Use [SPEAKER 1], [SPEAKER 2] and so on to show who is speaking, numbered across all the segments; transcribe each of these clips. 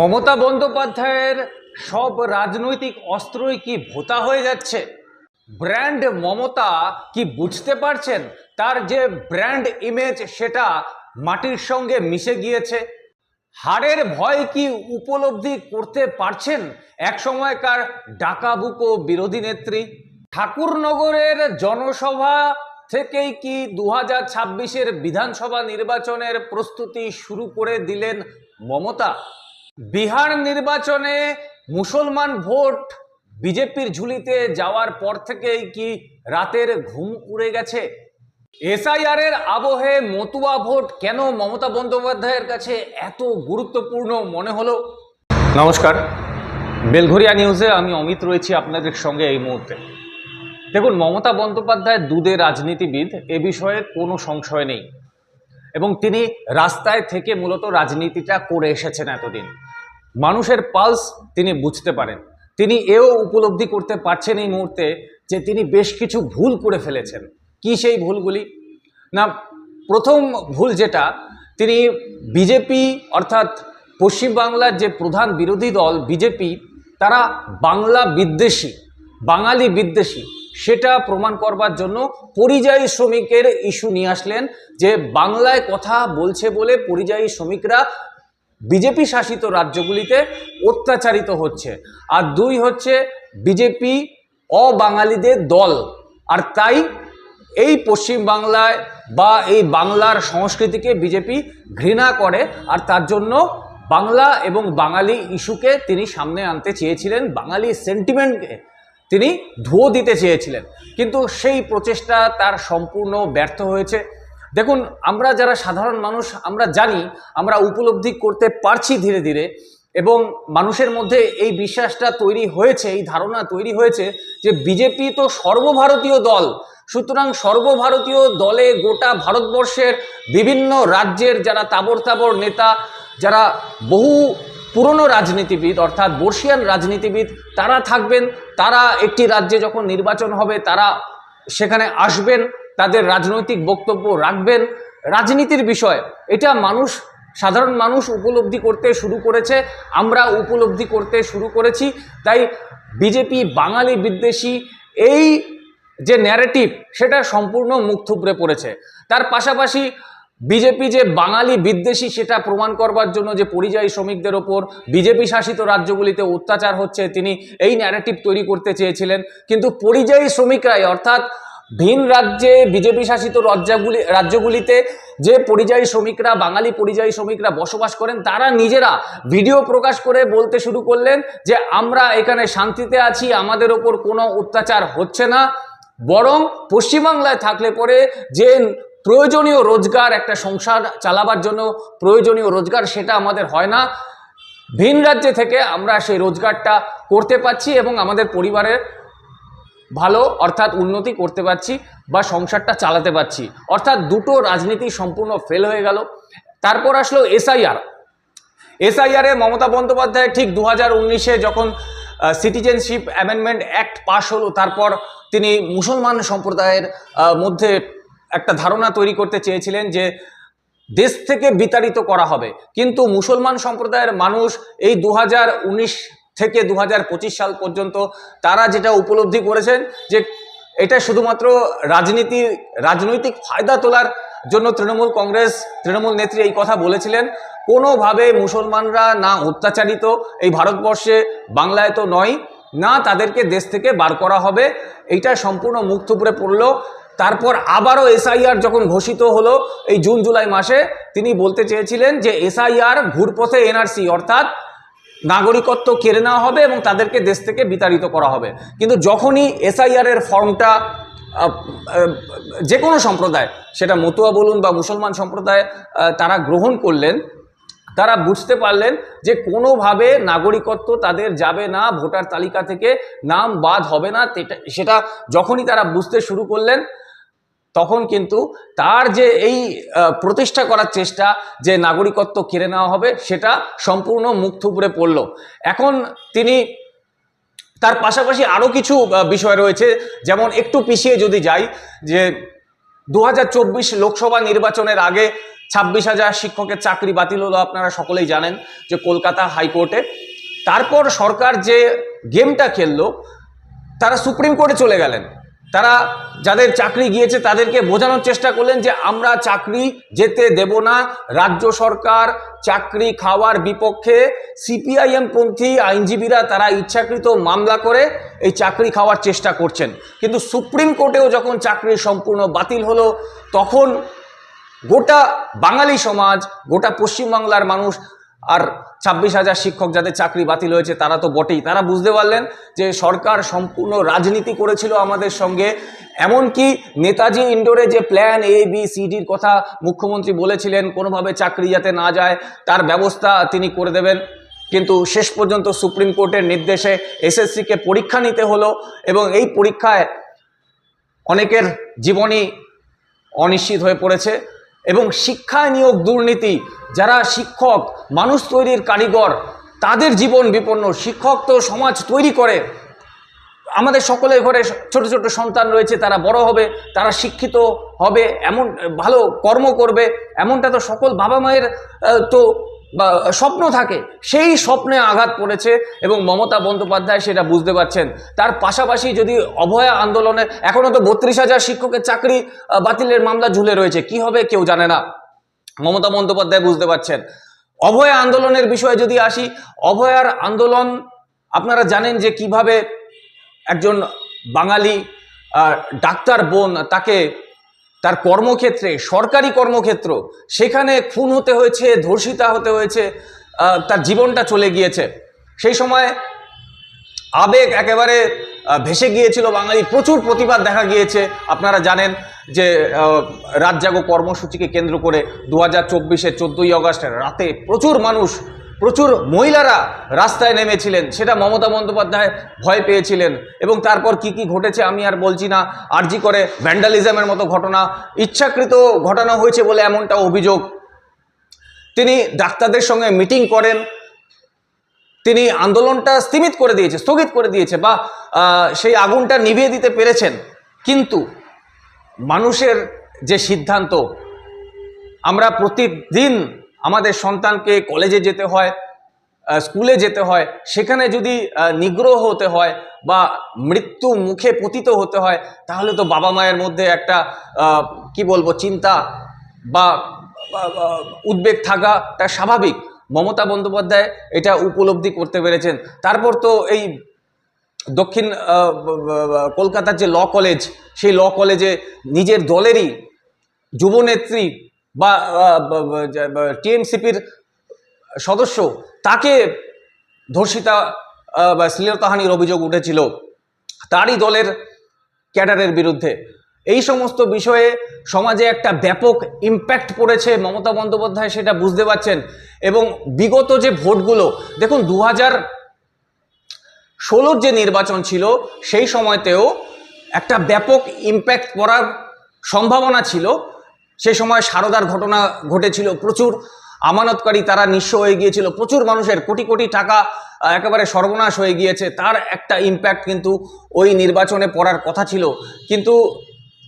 [SPEAKER 1] মমতা বন্দ্যোপাধ্যায়ের সব রাজনৈতিক অস্ত্রই কি ভোতা হয়ে যাচ্ছে? ব্র্যান্ড মমতা কি বুঝতে পারছেন? তার যে ব্র্যান্ড ইমেজ সেটা মাটির সঙ্গে মিশে গিয়েছে। হারের ভয় কি উপলব্ধি করতে পারছেন এক সময়কার ডাকাবুকো বিরোধী নেত্রী? ঠাকুরনগরের জনসভা থেকেই কি দু হাজার বিধানসভা নির্বাচনের প্রস্তুতি শুরু করে দিলেন মমতা? বিহার নির্বাচনে মুসলমান ভোট বিজেপির ঝুলিতে যাওয়ার পর থেকেই কি রাতের ঘুম উড়ে গেছে? এসআইআর এর আবহে মতুয়া ভোট কেন মমতা বন্দ্যোপাধ্যায়ের কাছে এত গুরুত্বপূর্ণ মনে হলো? নমস্কার। বেলঘরিয়া নিউজে আমি অমিত রয়েছি আপনাদের সঙ্গে এই মুহূর্তে। দেখুন, মমতা বন্দ্যোপাধ্যায় দুধে রাজনীতিবিদ, এ বিষয়ে কোনো সংশয় নেই। এবং তিনি রাস্তায় থেকে মূলত রাজনীতিটা করে এসেছেন এতদিন। মানুষের পালস তিনি বুঝতে পারেন। তিনি এও উপলব্ধি করতে পারছেন এই মুহূর্তে যে তিনি বেশ কিছু ভুল করে ফেলেছেন। কি সেই ভুলগুলি? না, প্রথম ভুল যেটা, তিনি বিজেপি অর্থাৎ পশ্চিমবাংলার যে প্রধান বিরোধী দল বিজেপি, তারা বাংলা বিদ্বেষী, বাঙালি বিদ্বেষী, সেটা প্রমাণ করবার জন্য পরিযায়ী শ্রমিকের ইস্যু নিয়ে আসলেন যে বাংলায় কথা বলছে বলে পরিযায়ী শ্রমিকরা বিজেপি শাসিত রাজ্যগুলিতে অত্যাচারিত হচ্ছে। আর দুই হচ্ছে বিজেপি অবাঙালিদের দল। আর তাই এই পশ্চিম বাংলায় বা এই বাংলার সংস্কৃতিকে বিজেপি ঘৃণা করে। আর তার জন্য বাংলা এবং বাঙালি ইস্যুকে তিনি সামনে আনতে চেয়েছিলেন। বাঙালি সেন্টিমেন্টকে তিনি ধুয়ো দিতে চেয়েছিলেন। কিন্তু সেই প্রচেষ্টা তার সম্পূর্ণ ব্যর্থ হয়েছে। দেখুন, আমরা যারা সাধারণ মানুষ, আমরা জানি, আমরা উপলব্ধি করতে পারছি ধীরে ধীরে এবং মানুষের মধ্যে এই বিশ্বাসটা তৈরি হয়েছে, এই ধারণা তৈরি হয়েছে যে বিজেপি তো সর্বভারতীয় দল। সুতরাং সর্বভারতীয় দলে গোটা ভারতবর্ষের বিভিন্ন রাজ্যের যারা তাবর তাবর নেতা, যারা বহু পুরনো রাজনীতিবিদ, অর্থাৎ বর্ষিয়ান রাজনীতিবিদ, তারা থাকবেন, তারা একটি রাজ্যে যখন নির্বাচন হবে, তারা সেখানে আসবেন। তাদের রাজনৈতিক বক্তব্য রাখবেন। রাজনীতির বিষয়, এটা মানুষ, সাধারণ মানুষ উপলব্ধি করতে শুরু করেছে, আমরা উপলব্ধি করতে শুরু করেছি। তাই বিজেপি, বাঙালি বিদ্বেষী, এই যে ন্যারেটিভ সেটা সম্পূর্ণ মুখ থুবড়ে পড়েছে। তার পাশাপাশি বিজেপি যে বাঙালি বিদ্বেষী, সেটা প্রমাণ করবার জন্য যে পরিযায়ী শ্রমিকদের ওপর বিজেপি শাসিত রাজ্যগুলিতে অত্যাচার হচ্ছে, তিনি এই ন্যারেটিভ তৈরি করতে চেয়েছিলেন। কিন্তু পরিযায়ী শ্রমিকরাই, অর্থাৎ ভিন রাজ্যে বিজেপি শাসিত রাজ্যগুলি, রাজ্যগুলিতে যে পরিযায়ী শ্রমিকরা, বাঙালি পরিযায়ী শ্রমিকরা বসবাস করেন, তারা নিজেরা ভিডিও প্রকাশ করে বলতে শুরু করলেন যে আমরা এখানে শান্তিতে আছি, আমাদের ওপর কোনো অত্যাচার হচ্ছে না। বরং পশ্চিমবাংলায় থাকলে পরে যে প্রয়োজনীয় রোজগার একটা সংসার চালাবার জন্য প্রয়োজনীয় রোজগার সেটা আমাদের হয় না। ভিন রাজ্যে থেকে আমরা সেই রোজগারটা করতে পারছি এবং আমাদের পরিবারের ভালো অর্থাৎ উন্নতি করতে পারছি বা সংসারটা চালাতে পারছি। অর্থাৎ দুটো রাজনীতি সম্পূর্ণ ফেল হয়ে গেল। তারপর আসলো এসআইআর এসআইআরে মমতা বন্দ্যোপাধ্যায় ঠিক দু হাজার যখন সিটিজেনশিপ অ্যামেন্ডমেন্ট অ্যাক্ট পাশ হলো, তারপর তিনি মুসলমান সম্প্রদায়ের মধ্যে একটা ধারণা তৈরি করতে চেয়েছিলেন যে দেশ থেকে বিতাড়িত করা হবে। কিন্তু মুসলমান সম্প্রদায়ের মানুষ এই দু হাজার উনিশ থেকে দু হাজার পঁচিশ সাল পর্যন্ত তারা যেটা উপলব্ধি করেছেন যে এটা শুধুমাত্র রাজনীতি, রাজনৈতিক ফায়দা তোলার জন্য তৃণমূল কংগ্রেস, তৃণমূল নেত্রী এই কথা বলেছিলেন। কোনোভাবে মুসলমানরা না অত্যাচারিত, এই ভারতবর্ষে বাংলায় তো নয়, না তাদেরকে দেশ থেকে বার করা হবে। এইটা সম্পূর্ণ মুখ থুবড়ে পড়ল। তারপর আবারও এসআইআর যখন ঘোষিত হলো এই জুন, জুলাই মাসে, তিনি বলতে চেয়েছিলেন যে এসআইআর ঘুরপথে এনআরসি, অর্থাৎ নাগরিকত্ব কেড়ে নেওয়া হবে এবং তাদেরকে দেশ থেকে বিতাড়িত করা হবে। কিন্তু যখনই এসআইআর এর ফর্মটা যে কোনো সম্প্রদায়, সেটা মতুয়া বলুন বা মুসলমান সম্প্রদায় তারা গ্রহণ করলেন, তারা বুঝতে পারলেন যে কোনোভাবে নাগরিকত্ব তাদের যাবে না, ভোটার তালিকা থেকে নাম বাদ হবে না সেটা যখনই তারা বুঝতে শুরু করলেন তখন কিন্তু তার যে এই প্রতিষ্ঠা করার চেষ্টা যে নাগরিকত্ব কেড়ে নেওয়া হবে, সেটা সম্পূর্ণ মুখ থুপড়ে পড়ল। এখন তিনি তার পাশাপাশি আরও কিছু বিষয় রয়েছে। যেমন একটু পিছিয়ে যদি যাই, যে দু হাজার চব্বিশ লোকসভা নির্বাচনের আগে ছাব্বিশ হাজার শিক্ষকের চাকরি বাতিল হলো, আপনারা সকলেই জানেন যে কলকাতা হাইকোর্টে। তারপর সরকার যে গেমটা খেললো, তারা সুপ্রিম কোর্টে চলে গেলেন। তারা যাদের চাকরি গিয়েছে তাদেরকে বোঝানোর চেষ্টা করলেন যে আমরা চাকরি যেতে দেব না। রাজ্য সরকার চাকরি খাওয়ার বিপক্ষে সিপিআইএম পন্থী আইনজীবীরা তারা ইচ্ছাকৃত মামলা করে এই চাকরি খাওয়ার চেষ্টা করছেন। কিন্তু সুপ্রিম কোর্টেও যখন চাকরি সম্পূর্ণ বাতিল হলো, তখন গোটা বাঙালি সমাজ, গোটা পশ্চিমবাংলার মানুষ আর ছাব্বিশ হাজার শিক্ষক যাদের চাকরি বাতিল হয়েছে, তারা তো বটেই। তারা বুঝতে পারলেন যে সরকার সম্পূর্ণ রাজনীতি করেছিল আমাদের সঙ্গে। এমনকি নেতাজি ইন্ডোরে যে প্ল্যান এ বি সিডির কথা মুখ্যমন্ত্রী বলেছিলেন, কোনোভাবে চাকরি যাতে না যায়, তার ব্যবস্থা তিনি করে দেবেন। কিন্তু শেষ পর্যন্ত সুপ্রিম কোর্টের নির্দেশে এসএসসিকে পরীক্ষা নিতে হলো এবং এই পরীক্ষায় অনেকের জীবনই অনিশ্চিত হয়ে পড়েছে। এবং শিক্ষায় নিয়োগ দুর্নীতি, যারা শিক্ষক, মানুষ তৈরির কারিগর, তাদের জীবন বিপন্ন, শিক্ষক তো সমাজ তৈরি করে। আমাদের সকলের ঘরে ছোট ছোট সন্তান রয়েছে, তারা বড় হবে, তারা শিক্ষিত হবে, এমন, ভালো কর্ম করবে, এমনটা তো সকল বাবা মায়ের তো বা, স্বপ্ন থাকে সেই স্বপ্নে আঘাত পড়েছে এবং মমতা বন্দ্যোপাধ্যায় সেটা বুঝতে পারছেন। তার পাশাপাশি যদি অভয়া আন্দোলনে এখনও তো বত্রিশ হাজার শিক্ষকের চাকরি বাতিলের মামলা ঝুলে রয়েছে কি হবে কেউ জানে না। মমতা বন্দ্যোপাধ্যায় বুঝতে পারছেন। অভয়া আন্দোলনের বিষয়ে যদি আসি অভয়ার আন্দোলন আপনারা জানেন যে কীভাবে একজন বাঙালি ডাক্তার বোন তাকে তার কর্মক্ষেত্রে, সরকারি কর্মক্ষেত্র, সেখানে খুন হতে হয়েছে, ধর্ষিতা হতে হয়েছে তার জীবনটা চলে গিয়েছে। সেই সময় আবেগ একেবারে ভেসে গিয়েছিল বাঙালি প্রচুর প্রতিবাদ দেখা গিয়েছে। আপনারা জানেন যে জাগো কর্মসূচিকে কেন্দ্র করে দু হাজার চব্বিশে চোদ্দোই আগস্ট রাতে প্রচুর মানুষ প্রচুর মহিলারা রাস্তায় নেমেছিলেন। সেটা মমতা বন্দ্যোপাধ্যায় ভয় পেয়েছিলেন এবং তারপর কি কি ঘটেছে আমি আর বলছি না। আরজি করে ভ্যান্ডালিজমের মতো ঘটনা, ইচ্ছাকৃত ঘটানো হয়েছে বলে এমনটা অভিযোগ। তিনি ডাক্তারদের সঙ্গে মিটিং করেন। তিনি আন্দোলনটা স্থিমিত করে দিয়েছে, স্থগিত করে দিয়েছে বা সেই আগুনটা নিভিয়ে দিতে পেরেছেন। কিন্তু মানুষের যে সিদ্ধান্ত, আমরা প্রতিদিন আমাদের সন্তানকে কলেজে যেতে হয় স্কুলে যেতে হয়, সেখানে যদি নিগ্রহ হতে হয় বা মৃত্যু মুখে পতিত হতে হয়, তাহলে তো বাবা মায়ের মধ্যে একটা কি বলব, চিন্তা বা উদ্বেগ থাকাটা স্বাভাবিক। মমতা বন্দ্যোপাধ্যায় এটা উপলব্ধি করতে পেরেছেন। তারপর তো এই দক্ষিণ কলকাতার যে ল কলেজ, সেই ল কলেজে নিজের দলেরই যুবনেত্রী বা টিএমসিপির সদস্য, তাকে ধর্ষিতা বা শ্লীলতাহানির অভিযোগ উঠেছিল তারই দলের ক্যাডারের বিরুদ্ধে। এই সমস্ত বিষয়ে সমাজে একটা ব্যাপক ইম্প্যাক্ট পড়েছে মমতা বন্দ্যোপাধ্যায়, সেটা বুঝতে পারছেন। এবং বিগত যে ভোটগুলো, দেখুন দু হাজার ষোলোর যে নির্বাচন ছিল, সেই সময়তেও একটা ব্যাপক ইম্প্যাক্ট পড়ার সম্ভাবনা ছিল। সেই সময় সারদার ঘটনা ঘটেছিল প্রচুর। আমানতকারী তারা নিঃস্ব হয়ে গিয়েছিল। প্রচুর মানুষের কোটি কোটি টাকা একেবারে সর্বনাশ হয়ে গিয়েছে। তার একটা ইম্প্যাক্ট কিন্তু ওই নির্বাচনে পড়ার কথা ছিল। কিন্তু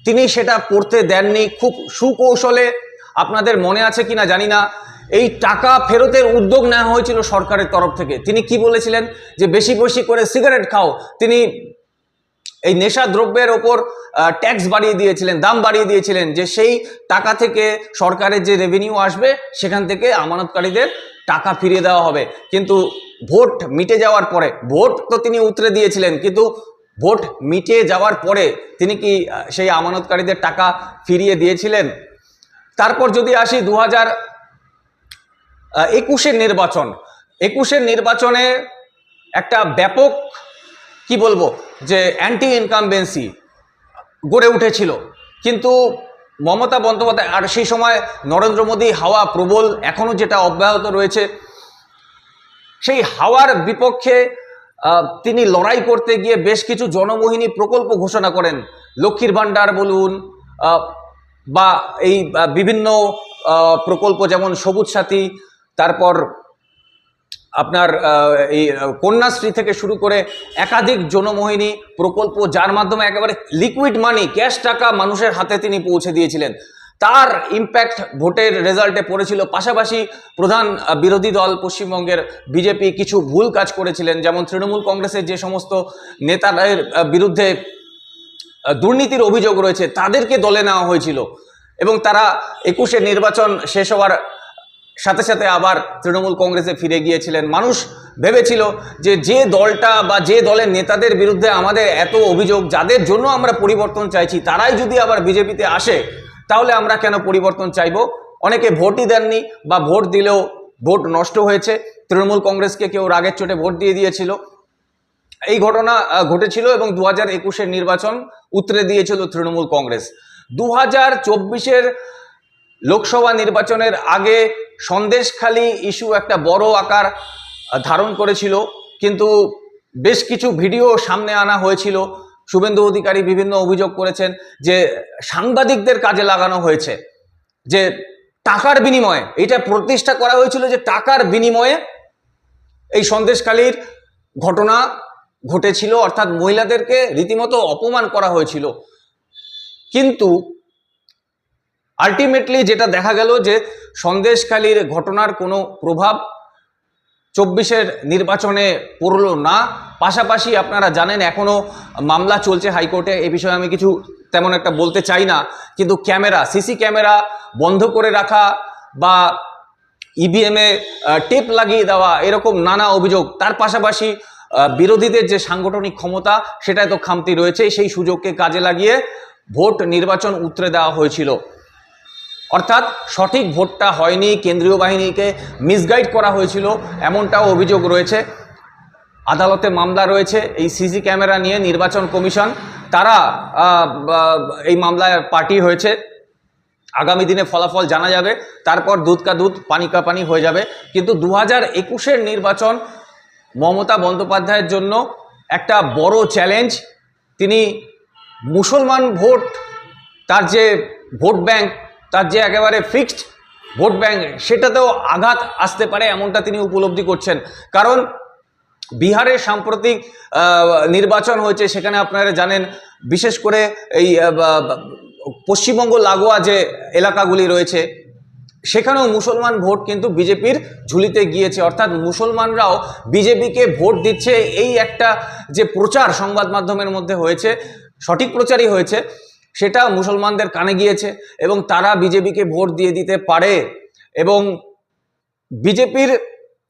[SPEAKER 1] তিনি সেটা পড়তে দেননি। খুব সুকৌশলে আপনাদের মনে আছে কিনা জানি না। এই টাকা ফেরতের উদ্যোগ নেওয়া হয়েছিল সরকারের তরফ থেকে। তিনি কি বলেছিলেন? যে বেশি বেশি করে সিগারেট খাও। তিনি এই নেশা দ্রব্যের ওপর ট্যাক্স বাড়িয়ে দিয়েছিলেন, দাম বাড়িয়ে দিয়েছিলেন, যে সেই টাকা থেকে সরকারের যে রেভিনিউ আসবে, সেখান থেকে আমানতকারীদের টাকা ফিরিয়ে দেওয়া হবে। কিন্তু ভোট মিটে যাওয়ার পরে, ভোট তো তিনি উতরে দিয়েছিলেন, কিন্তু ভোট মিটে যাওয়ার পরে তিনি কি সেই আমানতকারীদের টাকা ফিরিয়ে দিয়েছিলেন? তারপর যদি আসি দু হাজার একুশের নির্বাচন। একুশের নির্বাচনে একটা ব্যাপক কি বলব, যে অ্যান্টি ইনকামবেন্সি গড়ে উঠেছিল। কিন্তু মমতা বন্দ্যোপাধ্যায়, আর সেই সময় নরেন্দ্র মোদী হাওয়া প্রবল, এখনও যেটা অব্যাহত রয়েছে, সেই হাওয়ার বিপক্ষে তিনি লড়াই করতে গিয়ে বেশ কিছু জনমোহিনী প্রকল্প ঘোষণা করেন। লক্ষ্মীর ভাণ্ডার বলুন বা এই বিভিন্ন প্রকল্প যেমন সবুজ সাথী, তারপর আপনার এই কন্যাশ্রী থেকে শুরু করে একাধিক জনমোহিনী প্রকল্প, যার মাধ্যমে একেবারে লিকুইড মানি ক্যাশ টাকা মানুষের হাতে তিনি পৌঁছে দিয়েছিলেন। তার ইম্প্যাক্ট ভোটের রেজাল্টে পড়েছিল। পাশাপাশি প্রধান বিরোধী দল পশ্চিমবঙ্গের বিজেপি কিছু ভুল কাজ করেছিলেন, যেমন তৃণমূল কংগ্রেসের যে সমস্ত নেতাদের বিরুদ্ধে দুর্নীতির অভিযোগ রয়েছে, তাদেরকে দলে নেওয়া হয়েছিল। এবং তারা একুশে নির্বাচন শেষ হওয়ার সাথে সাথে আবার তৃণমূল কংগ্রেসে ফিরে গিয়েছিলেন। মানুষ ভেবেছিল যে যে দলটা বা যে দলের নেতাদের বিরুদ্ধে আমাদের এত অভিযোগ, যাদের জন্য আমরা পরিবর্তন চাইছি, তারাই যদি আবার বিজেপিতে আসে, তাহলে আমরা কেন পরিবর্তন চাইব? অনেকে ভোটই দেননি বা ভোট দিলেও ভোট নষ্ট হয়েছে। তৃণমূল কংগ্রেসকে কেউ রাগের চোটে ভোট দিয়ে দিয়েছিল। এই ঘটনা ঘটেছিল এবং দু হাজার একুশের নির্বাচন উতরে দিয়েছিল তৃণমূল কংগ্রেস। দু হাজার চব্বিশের লোকসভা নির্বাচনের আগে সন্দেশখালী ইস্যু একটা বড় আকার ধারণ করেছিল। কিন্তু বেশ কিছু ভিডিও সামনে আনা হয়েছিল। শুভেন্দু অধিকারী বিভিন্ন অভিযোগ করেছেন যে সাংবাদিকদের কাজে লাগানো হয়েছে, যে টাকার বিনিময়ে, এটা প্রতিষ্ঠা করা হয়েছিল যে টাকার বিনিময়ে এই সন্দেশখালীর ঘটনা ঘটেছিল। অর্থাৎ মহিলাদেরকে রীতিমতো অপমান করা হয়েছিল। কিন্তু আলটিমেটলি যেটা দেখা গেল যে সন্দেশখালীর ঘটনার কোনো প্রভাব চব্বিশের নির্বাচনে পড়ল না। পাশাপাশি আপনারা জানেন এখনও মামলা চলছে হাইকোর্টে, এ বিষয়ে আমি কিছু তেমন একটা বলতে চাই না। কিন্তু ক্যামেরা, সিসি ক্যামেরা বন্ধ করে রাখা বা ইভিএমে টেপ লাগিয়ে দেওয়া, এরকম নানা অভিযোগ। তার পাশাপাশি বিরোধীদের যে সাংগঠনিক ক্ষমতা সেটাই তো খামতি রয়েছে সেই সুযোগকে কাজে লাগিয়ে ভোট নির্বাচন উতরে দেওয়া হয়েছিল। অর্থাৎ সঠিক ভোটটা হয়নি, কেন্দ্রীয় বাহিনীকে মিসগাইড করা হয়েছিল, এমনটাও অভিযোগ রয়েছে। আদালতে মামলা রয়েছে, এই সিসি ক্যামেরা নিয়ে নির্বাচন কমিশন, তারা এই মামলায় পার্টি হয়েছে। আগামী দিনে ফলাফল জানা যাবে, তারপর দুধ কা দুধ, পানি কা পানি হয়ে যাবে। কিন্তু দু হাজার একুশের নির্বাচন মমতা বন্দ্যোপাধ্যায়ের জন্য একটা বড় চ্যালেঞ্জ তিনি মুসলমান ভোট, তার যে ভোট ব্যাংক তার যে একেবারে ফিক্সড ভোট ব্যাঙ্ক সেটাতেও আঘাত আসতে পারে এমনটা তিনি উপলব্ধি করছেন। কারণ বিহারের সাম্প্রতিক নির্বাচন হয়েছে, সেখানে আপনারা জানেন, বিশেষ করে এই পশ্চিমবঙ্গ লাগোয়া যে এলাকাগুলি রয়েছে, সেখানেও মুসলমান ভোট কিন্তু বিজেপির ঝুলিতে গিয়েছে। অর্থাৎ মুসলমানরাও বিজেপিকে ভোট দিচ্ছে, এই একটা যে প্রচার সংবাদ মাধ্যমের মধ্যে হয়েছে, সঠিক প্রচারই হয়েছে। সেটা মুসলমানদের কানে গিয়েছে এবং তারা বিজেপিকে ভোট দিয়ে দিতে পারে এবং বিজেপির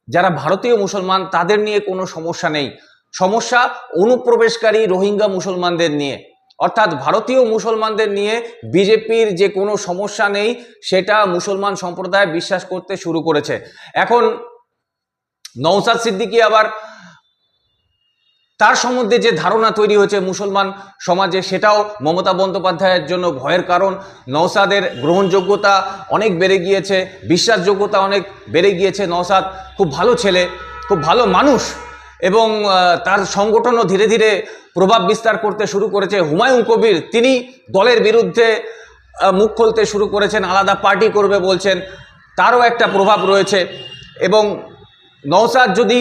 [SPEAKER 1] যারা ভারতীয় মুসলমান, তাদের নিয়ে কোনো সমস্যা নেই। সমস্যা অনুপ্রবেশকারী রোহিঙ্গা মুসলমানদের নিয়ে। অর্থাৎ ভারতীয় মুসলমানদের নিয়ে বিজেপির যে কোনো সমস্যা নেই, সেটা মুসলমান সম্প্রদায় বিশ্বাস করতে শুরু করেছে। এখন নওসাদ সিদ্দিকী আবার তার সম্বন্ধে যে ধারণা তৈরি হয়েছে মুসলমান সমাজে, সেটাও মমতা বন্দ্যোপাধ্যায়ের জন্য ভয়ের কারণ। নওসাদের গ্রহণযোগ্যতা অনেক বেড়ে গিয়েছে, বিশ্বাসযোগ্যতা অনেক বেড়ে গিয়েছে। নওসাদ খুব ভালো ছেলে, খুব ভালো মানুষ এবং তার সংগঠনও ধীরে ধীরে প্রভাব বিস্তার করতে শুরু করেছে। হুমায়ুন কবির, তিনি দলের বিরুদ্ধে মুখ খুলতে শুরু করেছেন, আলাদা পার্টি করবে বলছেন, তারও একটা প্রভাব রয়েছে এবং নওসাদ যদি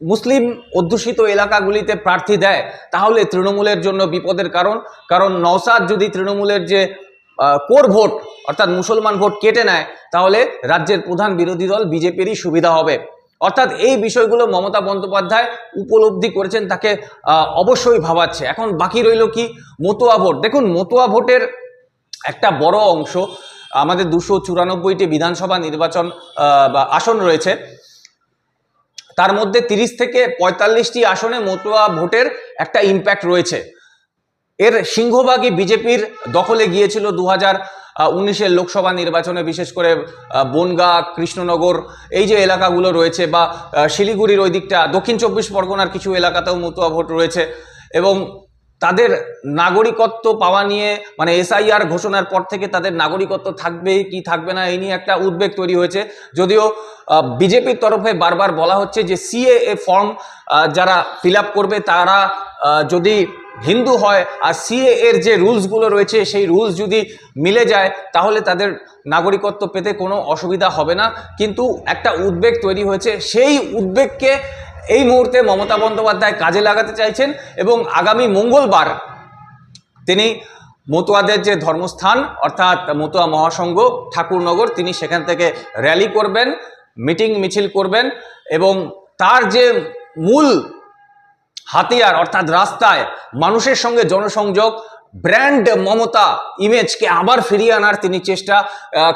[SPEAKER 1] মুসলিম অধ্যুষিত এলাকাগুলিতে প্রার্থী দেয়, তাহলে তৃণমূলের জন্য বিপদের কারণ। কারণ নওসাদ যদি তৃণমূলের যে কোর ভোট, অর্থাৎ মুসলমান ভোট কেটে নেয়, তাহলে রাজ্যের প্রধান বিরোধী দল বিজেপিরই সুবিধা হবে। অর্থাৎ এই বিষয়গুলো মমতা বন্দ্যোপাধ্যায় উপলব্ধি করেছেন, তাকে অবশ্যই ভাবাচ্ছে। এখন বাকি রইল কি? মতুয়া ভোট। দেখুন, মতুয়া ভোটের একটা বড় অংশ, আমাদের দুশো চুরানব্বইটি বিধানসভা নির্বাচন বা আসন রয়েছে। তার মধ্যে তিরিশ থেকে পঁয়তাল্লিশটি আসনে মতুয়া ভোটের একটা ইম্প্যাক্ট রয়েছে। এর সিংহভাগই বিজেপির দখলে গিয়েছিল দু হাজার উনিশের লোকসভা নির্বাচনে, বিশেষ করে বনগা, কৃষ্ণনগর, এই যে এলাকাগুলো রয়েছে বা শিলিগুড়ির ওই দিকটা, দক্ষিণ চব্বিশ পরগনার কিছু এলাকাতেও মতুয়া ভোট রয়েছে। এবং তাদের নাগরিকত্ব পাওয়া নিয়ে মানে এসআইআর ঘোষণার পর থেকে তাদের নাগরিকত্ব থাকবে কি থাকবে না, এই নিয়ে একটা উদ্বেগ তৈরি হয়েছে। যদিও বিজেপির তরফে বারবার বলা হচ্ছে যে সিএএ ফর্ম যারা ফিল করবে তারা যদি হিন্দু হয় আর সিএ এর যে রুলসগুলো রয়েছে, সেই রুলস যদি মিলে যায়, তাহলে তাদের নাগরিকত্ব পেতে কোনো অসুবিধা হবে না। কিন্তু একটা উদ্বেগ তৈরি হয়েছে, সেই উদ্বেগকে এই মুহূর্তে মমতা বন্দ্যোপাধ্যায় কাজে লাগাতে চাইছেন এবং আগামী মঙ্গলবার তিনি মতুয়াদের যে ধর্মস্থান, অর্থাৎ মতুয়া মহাসংঘ, ঠাকুরনগর, তিনি সেখান থেকে র্যালি করবেন, মিটিং মিছিল করবেন এবং তার যে মূল হাতিয়ার, অর্থাৎ রাস্তায় মানুষের সঙ্গে জনসংযোগ ব্র্যান্ড মমতা ইমেজকে আবার ফিরিয়ে আনার তিনি চেষ্টা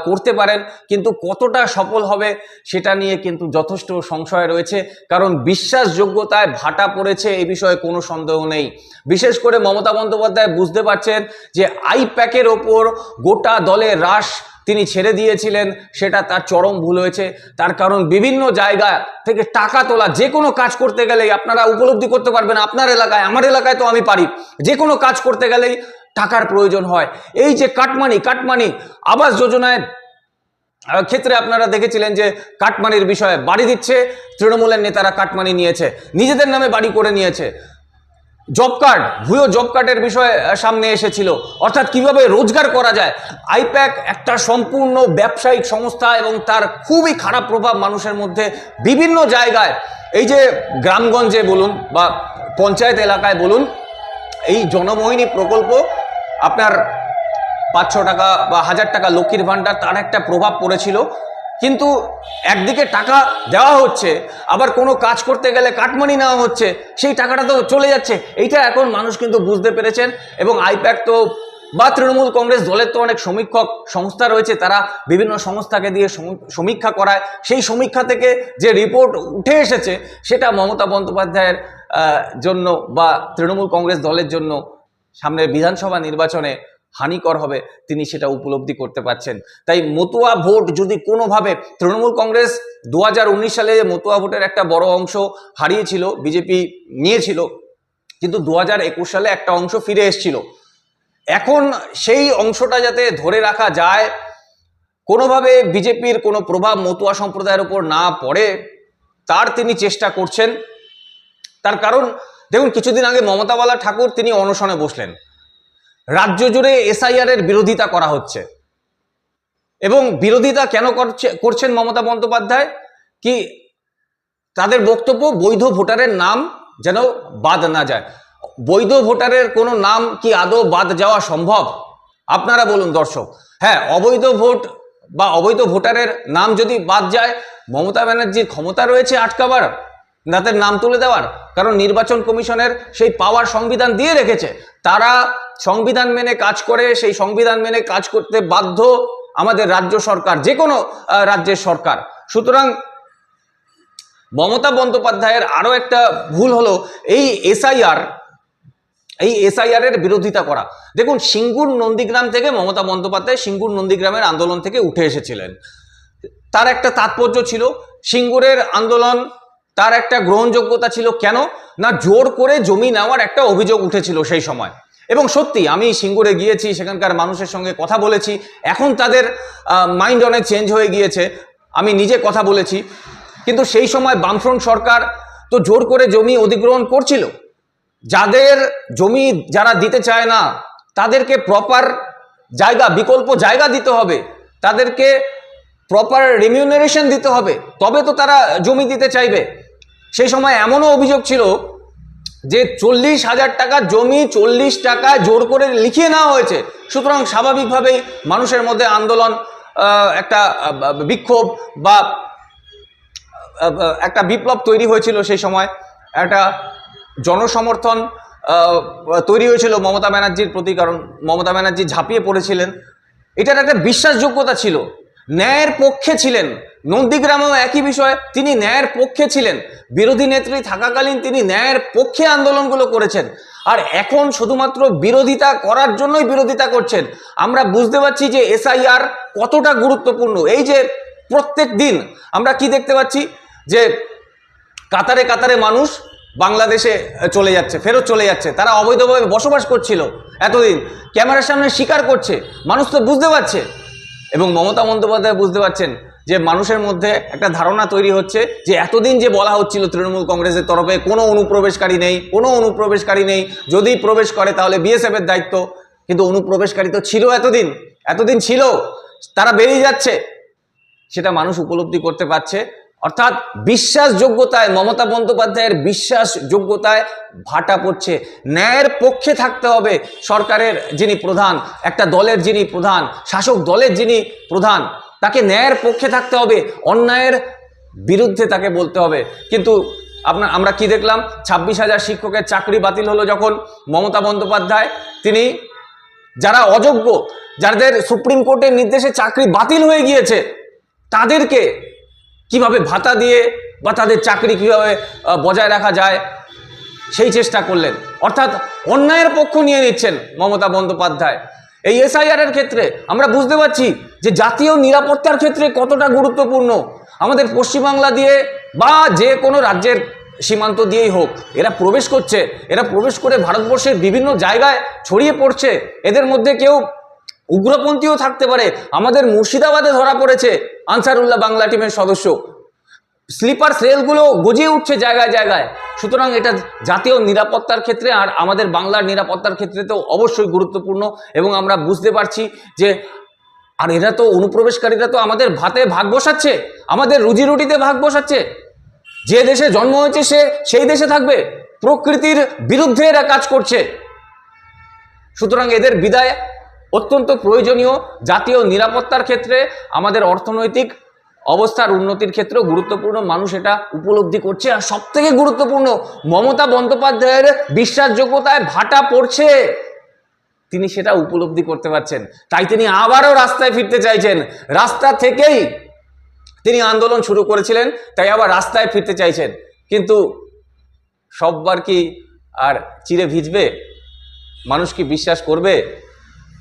[SPEAKER 1] করতে পারেন। কিন্তু কতটা সফল হবে সেটা নিয়ে কিন্তু যথেষ্ট সংশয় রয়েছে। কারণ বিশ্বাসযোগ্যতায় ভাটা পড়েছে এ বিষয়ে কোনো সন্দেহ নেই। বিশেষ করে মমতা বন্দ্যোপাধ্যায় বুঝতে পারছেন যে আইপ্যাকের ওপর গোটা দলে রাশ তিনি ছেড়ে দিয়েছিলেন, সেটা তার চরম ভুল হয়েছে। তার কারণ বিভিন্ন জায়গা থেকে টাকা তোলা, যে কোনো কাজ করতে গেলেই আপনারা উপলব্ধি করতে পারবেন, আপনার এলাকায়, আমার এলাকায় তো আমি পারি। যে কোনো কাজ করতে গেলেই টাকার প্রয়োজন হয়। এই যে কাটমানি কাটমানি আবাস যোজনায় ক্ষেত্রে আপনারা দেখেছিলেন যে কাটমানির বিষয়ে বাড়ি দিচ্ছে, তৃণমূলের নেতারা কাটমানি নিয়েছে, নিজেদের নামে বাড়ি করে নিয়েছে। জব কার্ড ভুয়ো জব কার্ডের বিষয়ে সামনে এসেছিল। অর্থাৎ কীভাবে রোজগার করা যায়? আইপ্যাক একটা সম্পূর্ণ ব্যবসায়িক সংস্থা এবং তার খুবই খারাপ প্রভাব মানুষের মধ্যে বিভিন্ন জায়গায়। এই যে গ্রামগঞ্জে বলুন বা পঞ্চায়েত এলাকায় বলুন, এই জনমোহিনী প্রকল্প আপনার পাঁচশো টাকা বা হাজার টাকা লক্ষ্মীর ভাণ্ডার, তার একটা প্রভাব পড়েছিল। কিন্তু একদিকে টাকা দেওয়া হচ্ছে, আবার কোনো কাজ করতে গেলে কাটমানি নেওয়া হচ্ছে, সেই টাকাটা তো চলে যাচ্ছে। এইটা এখন মানুষ কিন্তু বুঝতে পেরেছেন এবং আইপ্যাক তো বা তৃণমূল কংগ্রেস দলের তো অনেক সমীক্ষক সংস্থা রয়েছে, তারা বিভিন্ন সংস্থাকে দিয়ে সমীক্ষা করায়। সেই সমীক্ষা থেকে যে রিপোর্ট উঠে এসেছে, সেটা মমতা বন্দ্যোপাধ্যায়ের জন্য বা তৃণমূল কংগ্রেস দলের জন্য সামনের বিধানসভা নির্বাচনে হানিকর হবে, তিনি সেটা উপলব্ধি করতে পারছেন। তাই মতুয়া ভোট যদি কোনোভাবে তৃণমূল কংগ্রেস দু হাজার উনিশ সালে মতুয়া ভোটের একটা বড় অংশ হারিয়েছিল, বিজেপি নিয়েছিল, কিন্তু দু হাজার একুশ সালে একটা অংশ ফিরে এসেছিল। এখন সেই অংশটা যাতে ধরে রাখা যায়, কোনোভাবে বিজেপির কোনো প্রভাব মতুয়া সম্প্রদায়ের উপর না পড়ে, তার তিনি চেষ্টা করছেন। তার কারণ, দেখুন, কিছুদিন আগে মমতাবালা ঠাকুর তিনি অনশনে বসলেন। রাজ্য জুড়ে এসআইআর এর বিরোধিতা করা হচ্ছে। এবং বিরোধিতা কেন করছে, করছেন মমতা বন্দ্যোপাধ্যায়? কি তাদের বক্তব্য, বৈধ ভোটারের নাম যেন বাদ না যায়। বৈধ ভোটারের কোনো নাম কি আদৌ বাদ যাওয়া সম্ভব? আপনারা বলুন দর্শক। হ্যাঁ অবৈধ ভোট বা অবৈধ ভোটারের নাম যদি বাদ যায়, মমতা ব্যানার্জির ক্ষমতা রয়েছে আটকাবার, তাদের নাম তুলে দেওয়ার। কারণ নির্বাচন কমিশনের সেই পাওয়ার সংবিধান দিয়ে রেখেছে। তারা সংবিধান মেনে কাজ করে, সেই সংবিধান মেনে কাজ করতে বাধ্য আমাদের রাজ্য সরকার, যে কোনো রাজ্যের সরকার। সুতরাং মমতা বন্দ্যোপাধ্যায়ের আরও একটা ভুল হলো এই এসআইআর এই এসআইআর এর বিরোধিতা করা। দেখুন, সিঙ্গুর নন্দীগ্রাম থেকে মমতা বন্দ্যোপাধ্যায় সিঙ্গুর নন্দীগ্রামের আন্দোলন থেকে উঠে এসেছিলেন। তার একটা তাৎপর্য ছিল, সিঙ্গুরের আন্দোলন তার একটা গ্রহণযোগ্যতা ছিল। কেন? না, জোর করে জমি নেওয়ার একটা অভিযোগ উঠেছিল সেই সময়। এবং সত্যি, আমি সিঙ্গুরে গিয়েছি, সেখানকার মানুষের সঙ্গে কথা বলেছি। এখন তাদের মাইন্ড অনেক চেঞ্জ হয়ে গিয়েছে। আমি নিজে কথা বলেছি। কিন্তু সেই সময় বামফ্রন্ট সরকার তো জোর করে জমি অধিগ্রহণ করছিল। যাদের জমি যারা দিতে চায় না, তাদেরকে প্রপার জায়গা, বিকল্প জায়গা দিতে হবে। তাদেরকে প্রপার রিমিউনারেশন দিতে হবে। তবে তো তারা জমি দিতে চাইবে। সেই সময় এমনও অভিযোগ ছিল যে চল্লিশ হাজার টাকা জমি চল্লিশ টাকা জোর করে লিখিয়ে নেওয়া হয়েছে, সুতরাং স্বাভাবিকভাবেই মানুষের মধ্যে আন্দোলন একটা বিক্ষোভ বা একটা বিপ্লব তৈরি হয়েছিল সেই সময়। একটা জনসমর্থন তৈরি হয়েছিল মমতা ব্যানার্জির প্রতি, কারণ মমতা ব্যানার্জি ঝাঁপিয়ে পড়েছিলেন। এটার একটা বিশ্বাসযোগ্যতা ছিল। ন্যায়ের পক্ষে ছিলেন নন্দীগ্রামেও একই বিষয় তিনি ন্যায়ের পক্ষে ছিলেন। বিরোধী নেত্রী থাকাকালীন তিনি ন্যায়ের পক্ষে আন্দোলনগুলো করেছেন। আর এখন শুধুমাত্র বিরোধিতা করার জন্যই বিরোধিতা করছেন। আমরা বুঝতে পারছি যে এসআইআর কতটা গুরুত্বপূর্ণ। এই যে প্রত্যেক দিন আমরা কি দেখতে পাচ্ছি যে কাতারে কাতারে মানুষ বাংলাদেশে চলে যাচ্ছে, ফেরত চলে যাচ্ছে। তারা অবৈধভাবে বসবাস করছিল এতদিন। ক্যামেরার সামনে স্বীকার করছে। মানুষ তো বুঝতে পারছে। এবং মমতা বন্দ্যোপাধ্যায় বুঝতে পারছেন যে মানুষের মধ্যে একটা ধারণা তৈরি হচ্ছে যে এতদিন যে বলা হচ্ছিল তৃণমূল কংগ্রেসের তরফে কোনো অনুপ্রবেশকারী নেই, কোনো অনুপ্রবেশকারী নেই, যদি প্রবেশ করে তাহলে বিএসএফ এর দায়িত্ব। কিন্তু অনুপ্রবেশকারী তো ছিল এতদিন এতদিন ছিল, তারা বেরিয়ে যাচ্ছে। সেটা মানুষ উপলব্ধি করতে পারছে। অর্থাৎ বিশ্বাসযোগ্যতায়, মমতা বন্দ্যোপাধ্যায়ের বিশ্বাসযোগ্যতায় ভাটা পড়ছে। ন্যায়ের পক্ষে থাকতে হবে সরকারের যিনি প্রধান, একটা দলের যিনি প্রধান, শাসক দলের যিনি প্রধান। তাকে ন্যায়ের পক্ষে থাকতে হবে, অন্যায়ের বিরুদ্ধে তাকে বলতে হবে। কিন্তু আপনার, আমরা কি দেখলাম? ছাব্বিশ হাজার শিক্ষকের চাকরি বাতিল হলো যখন মমতা বন্দ্যোপাধ্যায়, তিনি যারা অযোগ্য, যাদের সুপ্রিম কোর্টের নির্দেশে চাকরি বাতিল হয়ে গিয়েছে, তাদেরকে কীভাবে ভাতা দিয়ে বা তাদের চাকরি কীভাবে বজায় রাখা যায়, সেই চেষ্টা করলেন। অর্থাৎ অন্যায়ের পক্ষ নিয়ে নিচ্ছেন মমতা বন্দ্যোপাধ্যায়। এই এসআইআর এর ক্ষেত্রে আমরা বুঝতে পারছি যে জাতীয় নিরাপত্তার ক্ষেত্রে কতটা গুরুত্বপূর্ণ। আমাদের পশ্চিমবাংলা দিয়ে বা যে কোনো রাজ্যের সীমান্ত দিয়েই হোক, এরা প্রবেশ করছে, এরা প্রবেশ করে ভারতবর্ষের বিভিন্ন জায়গায় ছড়িয়ে পড়ছে। এদের মধ্যে কেউ উগ্রপন্থীও থাকতে পারে। আমাদের মুর্শিদাবাদে ধরা পড়েছে আনসারুল্লাহ বাংলা টিমের সদস্য। স্লিপার সেলগুলো গজিয়ে উঠছে জায়গায় জায়গায়। সুতরাং এটা জাতীয় নিরাপত্তার ক্ষেত্রে আর আমাদের বাংলার নিরাপত্তার ক্ষেত্রে তো অবশ্যই গুরুত্বপূর্ণ এবং আমরা বুঝতে পারছি যে, আর এরা তো অনুপ্রবেশকারীরা তো আমাদের ভাতে ভাগ বসাচ্ছে, আমাদের রুজি রুটিতে ভাগ বসাচ্ছে। যে দেশে জন্ম হয়েছে সে সেই দেশে থাকবে। প্রকৃতির বিরুদ্ধে এরা কাজ করছে। সুতরাং এদের বিদায় অত্যন্ত প্রয়োজনীয়। জাতীয় নিরাপত্তার ক্ষেত্রে আমাদের অর্থনৈতিক অবস্থার উন্নতির ক্ষেত্রেও গুরুত্বপূর্ণ মানুষ এটা উপলব্ধি করছে। আর সব থেকে গুরুত্বপূর্ণ মমতা বন্দ্যোপাধ্যায়ের বিশ্বাসযোগ্যতায় ভাটা পড়ছে। তিনি সেটা উপলব্ধি করতে পারছেন। তাই তিনি আবারও রাস্তায় ফিরতে চাইছেন। রাস্তা থেকেই তিনি আন্দোলন শুরু করেছিলেন, তাই আবার রাস্তায় ফিরতে চাইছেন। কিন্তু সববার কি আর চিরে ভিজবে? মানুষ কি বিশ্বাস করবে?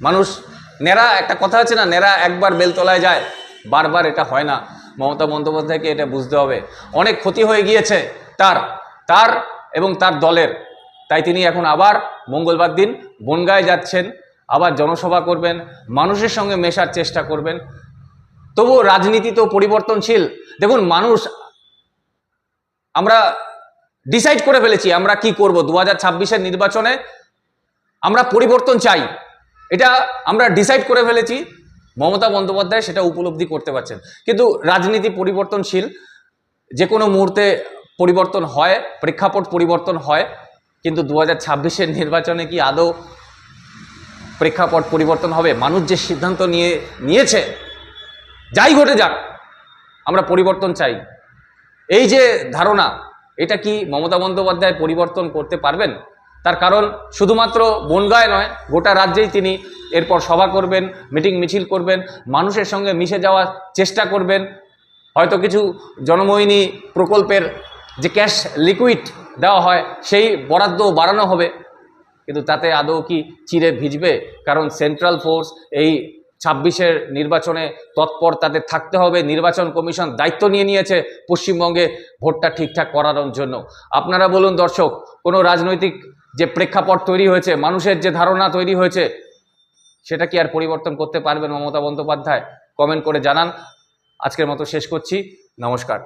[SPEAKER 1] মানুষ নেরা একটা কথা আছে না নেরা একবার বেলতলায় যায়। বারবার এটা হয় না। মমতা বন্দ্যোপাধ্যায়কে এটা বুঝতে হবে। অনেক ক্ষতি হয়ে গিয়েছে তার তার এবং তার দলের। তাই তিনি এখন আবার মঙ্গলবার দিন বনগায় যাচ্ছেন, আবার জনসভা করবেন, মানুষের সঙ্গে মেশার চেষ্টা করবেন। তবুও রাজনীতি তো পরিবর্তনশীল। দেখুন, মানুষ, আমরা ডিসাইড করে ফেলেছি আমরা কি করব। দু হাজার ছাব্বিশের নির্বাচনে আমরা পরিবর্তন চাই। এটা আমরা ডিসাইড করে ফেলেছি। মমতা বন্দ্যোপাধ্যায় সেটা উপলব্ধি করতে পারছেন। কিন্তু রাজনীতি পরিবর্তনশীল যে কোনো মুহূর্তে পরিবর্তন হয়, প্রেক্ষাপট পরিবর্তন হয়, কিন্তু দু হাজার নির্বাচনে কি আদৌ প্রেক্ষাপট পরিবর্তন হবে? মানুষ যে সিদ্ধান্ত নিয়ে, নিয়েছে, যাই ঘটে যাক, আমরা পরিবর্তন চাই। এই যে ধারণা, এটা কি মমতা বন্দ্যোপাধ্যায় পরিবর্তন করতে পারবেন? তার কারণ শুধুমাত্র বনগায় নয়, গোটা রাজ্যেই তিনি এরপর সভা করবেন, মিটিং মিছিল করবেন, মানুষের সঙ্গে মিশে যাওয়ার চেষ্টা করবেন। হয়তো কিছু জনমোহিনী প্রকল্পের যে ক্যাশ লিকুইড দেওয়া হয়, সেই বরাদ্দ বাড়ানো হবে। কিন্তু তাতে আদৌ কি চিরে ভিজবে? কারণ সেন্ট্রাল ফোর্স এই ছাব্বিশের নির্বাচনে তৎপর তাদের থাকতে হবে। নির্বাচন কমিশন দায়িত্ব নিয়ে নিয়েছে পশ্চিমবঙ্গে। ভোটটা ঠিকঠাক করানোর জন্য। আপনারা বলুন দর্শক, কোনো রাজনৈতিক যে প্রেক্ষাপট তৈরি হয়েছে, মানুষের যে ধারণা তৈরি হয়েছে, সেটা কি আর পরিবর্তন করতে পারবেন মমতা বন্দ্যোপাধ্যায়? কমেন্ট করে জানান। আজকের মতো শেষ করছি। নমস্কার।